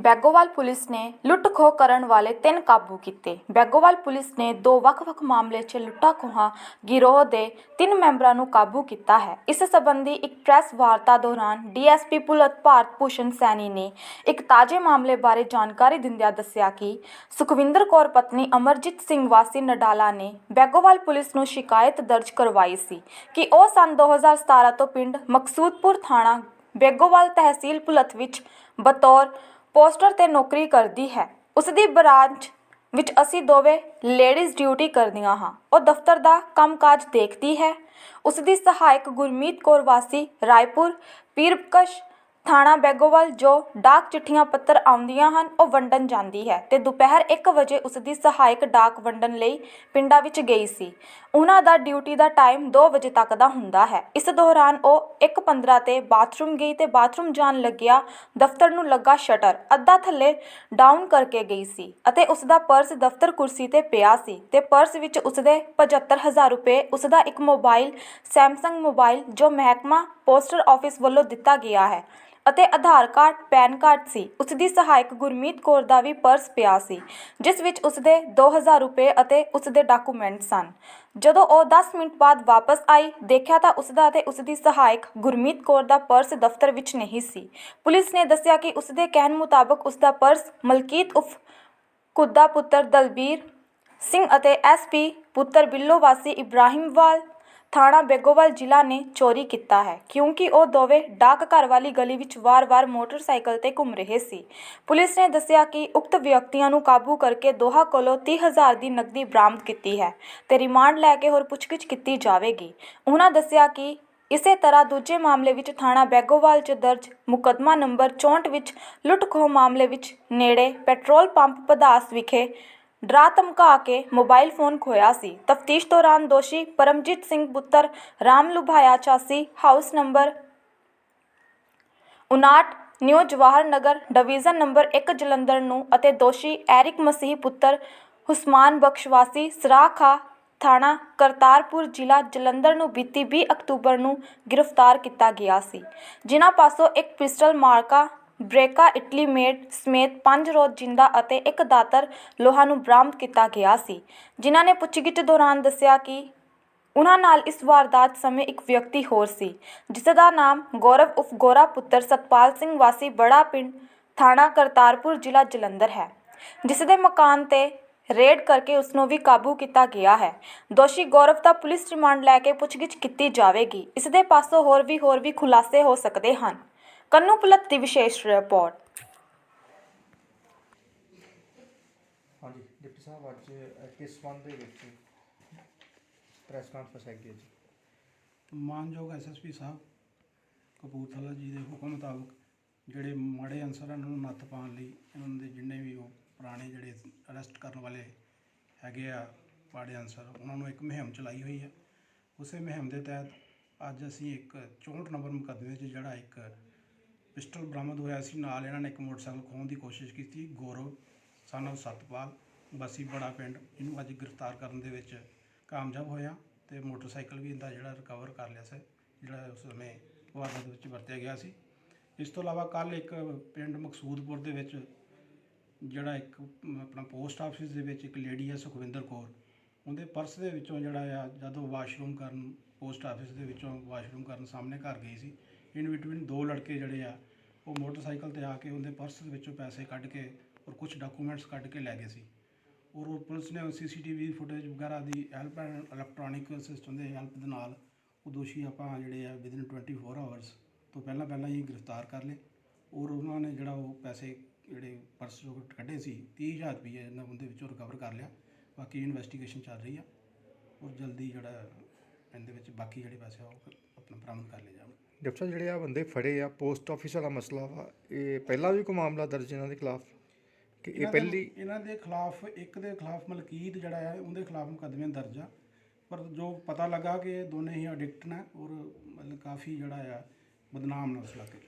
ਬੈਗੋਵਾਲ police ਨੇ ਲੁੱਟ-ਖੋਹ ਕਰਨ ਵਾਲੇ ਤਿੰਨ ਕਾਬੂ ਕੀਤੇ। ਬੈਗੋਵਾਲ ਪੁਲਿਸ ਨੇ ਦੋ ਵੱਖ-ਵੱਖ ਮਾਮਲੇ 'ਚ ਲੁੱਟਾਂ-ਖੋਹਾਂ ਗਿਰੋਹ ਦੇ ਤਿੰਨ ਮੈਂਬਰਾਂ ਨੂੰ ਕਾਬੂ ਕੀਤਾ ਹੈ। ਇਸ ਸੰਬੰਧੀ ਇੱਕ ਪ੍ਰੈਸ ਵਾਰਤਾ ਦੌਰਾਨ ਡੀਐਸਪੀ ਪੁਲਤ ਭਾਰਤ ਭੂਸ਼ਣ ਸੈਣੀ ਨੇ ਇੱਕ ਤਾਜ਼ੇ ਮਾਮਲੇ ਬਾਰੇ ਜਾਣਕਾਰੀ ਦਿੰਦਿਆਂ ਦੱਸਿਆ ਕਿ ਸੁਖਵਿੰਦਰ ਕੌਰ ਪਤਨੀ ਅਮਰਜੀਤ ਸਿੰਘ ਵਾਸੀ ਨਡਾਲਾ ਨੇ ਬੈਗੋਵਾਲ ਪੁਲਿਸ ਨੂੰ ਸ਼ਿਕਾਇਤ ਦਰਜ ਕਰਵਾਈ ਸੀ ਕਿ ਉਹ ਸਨ 2017 ਤੋਂ ਪਿੰਡ ਮਕਸੂਦਪੁਰ ਥਾਣਾ ਬੇਗੋਵਾਲ ਤਹਿਸੀਲ ਪੁਲਤ ਵਿੱਚ ਬਤੌਰ ਪੋਸਟਰ ਤੇ ਨੌਕਰੀ ਕਰਦੀ ਹੈ। ਉਸ ਦੀ ਬ੍ਰਾਂਚ ਵਿੱਚ ਅਸੀਂ ਦੋਵੇਂ ਲੇਡੀਜ਼ ਡਿਊਟੀ ਕਰਦੀਆਂ ਹਾਂ। ਉਹ ਦਫ਼ਤਰ ਦਾ ਕੰਮਕਾਜ ਦੇਖਦੀ ਹੈ। ਉਸ ਦੀ ਸਹਾਇਕ ਗੁਰਮੀਤ ਕੌਰ ਵਾਸੀ ਰਾਏਪੁਰ ਪੀਰਕਸ਼ ਥਾਣਾ ਬੈਗੋਵਾਲ ਜੋ ਡਾਕ ਚਿੱਠੀਆਂ ਪੱਤਰ ਆਉਂਦੀਆਂ ਹਨ, ਉਹ ਵੰਡਣ ਜਾਂਦੀ ਹੈ ਤੇ ਦੁਪਹਿਰ 1 ਵਜੇ ਉਸ ਦੀ ਸਹਾਇਕ ਡਾਕ ਵੰਡਣ ਲਈ ਪਿੰਡਾਂ ਵਿੱਚ ਗਈ ਸੀ। ਉਹਨਾਂ ਦਾ ਡਿਊਟੀ ਦਾ ਟਾਈਮ 2 ਵਜੇ ਤੱਕ ਦਾ ਹੁੰਦਾ ਹੈ। ਇਸ ਦੌਰਾਨ ਉਹ 1:15 ਤੇ ਬਾਥਰੂਮ ਗਈ ਤੇ ਬਾਥਰੂਮ ਜਾਣ ਲੱਗਿਆ, ਦਫ਼ਤਰ ਨੂੰ ਲੱਗਾ ਸ਼ਟਰ, ਅੱਧਾ ਥੱਲੇ ਡਾਊਨ ਕਰਕੇ ਗਈ ਸੀ ਅਤੇ ਉਸ ਦਾ ਪਰਸ ਦਫ਼ਤਰ ਕੁਰਸੀ ਤੇ ਪਿਆ ਸੀ ਤੇ ਪਰਸ ਵਿੱਚ ਉਸ ਦੇ 75000 ਰੁਪਏ ਉਸ ਦਾ ਇੱਕ ਮੋਬਾਈਲ, ਸੈਮਸੰਗ ਮੋਬਾਈਲ ਜੋ ਮਹਿਕਮਾ ਪੋਸਟਰ ਆਫਿਸ ਵੱਲੋਂ ਦਿੱਤਾ ਗਿਆ ਹੈ। ਅਤੇ ਆਧਾਰ ਕਾਰਡ, ਪੈਨ ਕਾਰਡ ਸੀ। ਉਸ ਦੀ ਸਹਾਇਕ ਗੁਰਮੀਤ ਕੌਰ ਦਾ ਵੀ ਪਰਸ ਪਿਆ ਸੀ, ਜਿਸ ਵਿੱਚ ਉਸ ਦੇ 2000 ਰੁਪਏ ਅਤੇ ਉਸ ਦੇ ਡਾਕੂਮੈਂਟ ਸਨ। ਜਦੋਂ ਉਹ 10 ਮਿੰਟ ਬਾਅਦ ਵਾਪਸ ਆਈ, ਦੇਖਿਆ ਤਾਂ ਉਸ ਦਾ ਅਤੇ ਉਸ ਦੀ ਸਹਾਇਕ ਗੁਰਮੀਤ ਕੌਰ ਦਾ ਪਰਸ ਦਫ਼ਤਰ ਵਿੱਚ ਨਹੀਂ ਸੀ। ਪੁਲਿਸ ਨੇ ਦੱਸਿਆ ਕਿ ਉਸ ਦੇ ਕਹਿਣ ਮੁਤਾਬਕ ਉਸ ਦਾ ਪਰਸ ਮਲਕੀਤ ਉਫ ਕੁੱਦਾ ਪੁੱਤਰ ਦਲਬੀਰ ਸਿੰਘ ਅਤੇ ਐਸਪੀ ਪੁੱਤਰ ਬਿੱਲੋ ਵਾਸੀ ਇਬਰਾਹਿਮਵਾਲ ਥਾਣਾ ਬੇਗੋਵਾਲ ਜ਼ਿਲ੍ਹਾ ਨੇ ਚੋਰੀ ਕੀਤਾ ਹੈ, ਕਿਉਂਕਿ ਉਹ ਦੋਵੇਂ ਡਾਕਘਰ ਵਾਲੀ ਗਲੀ ਵਿੱਚ ਵਾਰ-ਵਾਰ ਮੋਟਰਸਾਈਕਲ ਤੇ ਘੁੰਮ ਰਹੇ ਸੀ। ਪੁਲਿਸ ਨੇ ਦੱਸਿਆ ਕਿ ਉਕਤ ਵਿਅਕਤੀਆਂ ਨੂੰ ਕਾਬੂ ਕਰਕੇ ਦੋਹਾਂ ਕੋਲੋਂ 30000 ਦੀ ਨਕਦੀ ਬਰਾਮਦ ਕੀਤੀ ਹੈ ਤੇ ਰਿਮਾਂਡ ਲੈ ਕੇ ਹੋਰ ਪੁੱਛਗਿੱਛ ਕੀਤੀ ਜਾਵੇਗੀ। ਉਹਨਾਂ ਦੱਸਿਆ ਕਿ ਇਸੇ ਤਰ੍ਹਾਂ ਦੂਜੇ ਮਾਮਲੇ ਵਿੱਚ ਥਾਣਾ ਬੈਗੋਵਾਲ 'ਚ ਦਰਜ ਮੁਕੱਦਮਾ ਨੰਬਰ 64 ਵਿੱਚ ਲੁੱਟ-ਖੋਹ ਮਾਮਲੇ ਵਿੱਚ ਨੇੜੇ ਪੈਟਰੋਲ ਪੰਪ ਪਦਾਸ ਵਿਖੇ ਡਰਾ ਧਮਕਾ ਕੇ ਮੋਬਾਈਲ ਫੋਨ ਖੋਇਆ ਸੀ। ਤਫਤੀਸ਼ ਦੌਰਾਨ ਦੋਸ਼ੀ ਪਰਮਜੀਤ ਸਿੰਘ ਪੁੱਤਰ Ram Lubhaya 86 house number 59 new Jawahar Nagar, division number 1 Jalandhar ਨੂੰ ਅਤੇ ਦੋਸ਼ੀ ਐਰਿਕ ਮਸੀਹ ਪੁੱਤਰ ਹੁਸਮਾਨ ਬਖਸ਼ਵਾਸੀ ਸਰਾਖਾ ਥਾਣਾ ਕਰਤਾਰਪੁਰ ਜ਼ਿਲ੍ਹਾ ਜਲੰਧਰ ਨੂੰ ਬੀਤੀ 20 ਅਕਤੂਬਰ ਨੂੰ ਗ੍ਰਿਫਤਾਰ ਕੀਤਾ ਗਿਆ ਸੀ। ਜਿਨ੍ਹਾਂ ਪਾਸੋਂ ਇੱਕ ਪਿਸਟਲ ਮਾਰਕਾ ਬ੍ਰੇਕਾ, ਇਟਲੀ ਮੇਡ ਸਮੇਤ ਪੰਜ ਰੋਡ ਜਿੰਦਾ ਅਤੇ ਇੱਕ ਦਾਤਰ ਲੋਹਾ ਨੂੰ ਬਰਾਮਦ ਕੀਤਾ ਗਿਆ ਸੀ। ਜਿਨ੍ਹਾਂ ਨੇ ਪੁੱਛਗਿੱਛ ਦੌਰਾਨ ਦੱਸਿਆ ਕਿ ਉਹਨਾਂ ਨਾਲ ਇਸ ਵਾਰਦਾਤ ਸਮੇਂ ਇੱਕ ਵਿਅਕਤੀ ਹੋਰ ਸੀ, ਜਿਸ ਦਾ ਨਾਮ ਗੌਰਵ ਉਫ ਗੋਰਾ ਪੁੱਤਰ ਸਤਪਾਲ ਸਿੰਘ ਵਾਸੀ ਬੜਾ ਪਿੰਡ ਥਾਣਾ ਕਰਤਾਰਪੁਰ, ਜ਼ਿਲ੍ਹਾ ਜਲੰਧਰ ਹੈ, ਜਿਸ ਦੇ ਮਕਾਨ ਤੇ ਰੇਡ ਕਰਕੇ ਉਸ ਨੂੰ ਵੀ ਕਾਬੂ ਕੀਤਾ ਗਿਆ ਹੈ। ਦੋਸ਼ੀ ਗੌਰਵ ਦਾ ਪੁਲਿਸ ਰਿਮਾਂਡ ਲੈ ਕੇ ਪੁੱਛਗਿੱਛ ਕੀਤੀ ਜਾਵੇਗੀ। ਇਸ ਦੇ ਪਾਸੋਂ ਹੋਰ ਵੀ ਹੋਰ ਵੀ ਖੁਲਾਸੇ ਹੋ ਸਕਦੇ ਹਨ। ਕੰਨੂ ਪੁਲਤ ਦੀ ਵਿਸ਼ੇਸ਼ ਰਿਪੋਰਟ। ਹਾਂਜੀ ਡਿਪਟੀ ਸਾਹਿਬ ਅੱਜ ਅ, ਕਿਸ ਸੰਬੰਧ ਦੇ ਵਿੱਚ ਪ੍ਰੈਸ ਕਾਨਫਰੰਸ ਹੈਗੀ ਹੈ ਜੀ? ਮਾਨਯੋਗ ਐਸਐਸਪੀ ਸਾਹਿਬ ਕਪੂਰਥਲਾ ਜੀ ਦੇ ਹੁਕਮ ਮੁਤਾਬਕ ਜਿਹੜੇ ਮਾੜੇ ਅਨਸਰਾਂ ਨੂੰ ਨੱਥ ਪਾਉਣ ਲਈ ਇਹਨਾਂ ਦੇ ਜਿੰਨੇ ਵੀ ਉਹ ਪੁਰਾਣੇ ਜਿਹੜੇ ਅਰੈਸਟ ਕਰਨ ਵਾਲੇ ਹੈਗੇ ਆ ਮਾੜੇ ਅਨਸਰ ਉਹਨਾਂ ਨੂੰ ਇੱਕ ਮੁਹਿੰਮ ਚਲਾਈ ਹੋਈ ਹੈ। ਉਸੇ ਮੁਹਿੰਮ ਦੇ ਤਹਿਤ ਅੱਜ ਅਸੀਂ ਇੱਕ 64 ਨੰਬਰ ਮੁਕੱਦਮੇ 'ਚ ਜਿਹੜਾ ਇੱਕ ਪਿਸਟਲ ਬਰਾਮਦ ਹੋਇਆ ਸੀ। ਨਾਲ ਇਹਨਾਂ ਨੇ ਇੱਕ ਮੋਟਰਸਾਈਕਲ ਖੋਹਣ ਦੀ ਕੋਸ਼ਿਸ਼ ਕੀਤੀ। ਗੌਰਵ, son ਸਤਪਾਲ, ਬਸੀ ਬੜਾ ਪਿੰਡ, ਇਹਨੂੰ ਅੱਜ ਗ੍ਰਿਫਤਾਰ ਕਰਨ ਦੇ ਵਿੱਚ ਕਾਮਯਾਬ ਹੋਇਆ ਤੇ ਮੋਟਰਸਾਈਕਲ ਵੀ ਇਹਦਾ ਜਿਹੜਾ ਰਿਕਵਰ ਕਰ ਲਿਆ ਸੀ, ਜਿਹੜਾ ਉਸ ਸਮੇਂ ਵਾਰਦਾਤ ਵਿੱਚ ਵਰਤਿਆ ਗਿਆ ਸੀ। ਇਸ ਤੋਂ ਇਲਾਵਾ ਕੱਲ ਇੱਕ ਪਿੰਡ ਮਕਸੂਦਪੁਰ ਦੇ ਵਿੱਚ ਜਿਹੜਾ ਇੱਕ ਆਪਣਾ ਪੋਸਟ ਆਫਿਸ ਦੇ ਵਿੱਚ ਇੱਕ ਲੇਡੀ ਹੈ ਸੁਖਵਿੰਦਰ ਕੌਰ, ਉਹਦੇ ਪਰਸ ਦੇ ਵਿੱਚੋਂ ਜਿਹੜਾ ਆ, ਜਦੋਂ ਵਾਸ਼ਰੂਮ ਕਰਨ, ਪੋਸਟ ਆਫਿਸ ਦੇ ਵਿੱਚੋਂ ਵਾਸ਼ਰੂਮ ਕਰਨ ਸਾਹਮਣੇ ਘਰ ਗਈ ਸੀ। ਇਨ ਬਿਟਵੀਨ ਦੋ ਲੜਕੇ ਜਿਹੜੇ ਆ ਉਹ ਮੋਟਰਸਾਈਕਲ ਤੇ ਆ ਕੇ ਉਹਦੇ ਪਰਸ ਦੇ ਵਿੱਚੋਂ ਪੈਸੇ ਕੱਢ ਕੇ ਔਰ ਕੁਝ ਡਾਕੂਮੈਂਟਸ ਕੱਢ ਕੇ ਲੈ ਗਏ ਸੀ। ਔਰ ਉਹ ਪੁਲਿਸ ਨੇ ਸੀਸੀਟੀਵੀ ਫੁਟੇਜ ਵਗੈਰਾ ਦੀ ਹੈਲਪ ਐਂਡ ਇਲੈਕਟ੍ਰੋਨਿਕ ਸਿਸਟਮ ਦੇ ਹੈਲਪ ਦੇ ਨਾਲ ਉਹ ਦੋਸ਼ੀ ਆਪਾਂ ਜਿਹੜੇ ਆ ਵਿਦਿਨ 24 ਆਵਰਸ ਤੋਂ ਪਹਿਲਾਂ ਪਹਿਲਾਂ ਹੀ ਗ੍ਰਿਫਤਾਰ ਕਰ ਲਏ। ਔਰ ਉਹਨਾਂ ਨੇ ਜਿਹੜਾ ਉਹ ਪੈਸੇ ਜਿਹੜੇ ਪਰਸ ਜੋ ਕੱਢੇ ਸੀ 30000 ਰੁਪਏ ਇਹਨਾਂ ਉਹਦੇ ਵਿੱਚੋਂ ਰਿਕਵਰ ਕਰ ਲਿਆ। ਬਾਕੀ ਇਨਵੈਸਟੀਗੇਸ਼ਨ ਚੱਲ ਰਹੀ ਆ। ਔਰ ਜਲਦੀ ਜਿਹੜਾ ਇਹਦੇ ਵਿੱਚ ਬਾਕੀ ਜਿਹੜੇ ਪੈਸੇ ਆ ਉਹ ਆਪਣਾ ਬਰਾਮਦ ਕਰ ਲਏ ਡਿਪਟੀ ਸਾਹਿਬ ਜਿਹੜੇ ਆ ਬੰਦੇ ਫੜੇ ਆ ਪੋਸਟ ਆਫਿਸ ਵਾਲਾ ਮਸਲਾ ਵਾ ਇਹ ਪਹਿਲਾਂ ਵੀ ਕੋਈ ਮਾਮਲਾ ਦਰਜ ਇਹਨਾਂ ਦੇ ਖਿਲਾਫ? ਕਿ ਇਹ ਇਹਨਾਂ ਦੇ- ਪਹਿਲੀ ਇਹਨਾਂ ਦੇ ਖਿਲਾਫ ਇੱਕ ਦੇ ਖਿਲਾਫ ਮਲਕੀਤ ਜਿਹੜਾ ਹੈ ਉਹਦੇ ਖਿਲਾਫ ਮੁਕੱਦਮੇ ਦਰਜ ਆ। ਪਰ ਜੋ ਪਤਾ ਲੱਗਾ ਕਿ ਇਹ ਦੋਨੇ ਹੀ ਐਡਿਕਟ ਨੇ ਔਰ ਮਤਲਬ ਕਾਫੀ ਜਿਹੜਾ ਆ ਬਦਨਾਮ ਨੇ ਉਸ ਇਲਾਕੇ 'ਚ।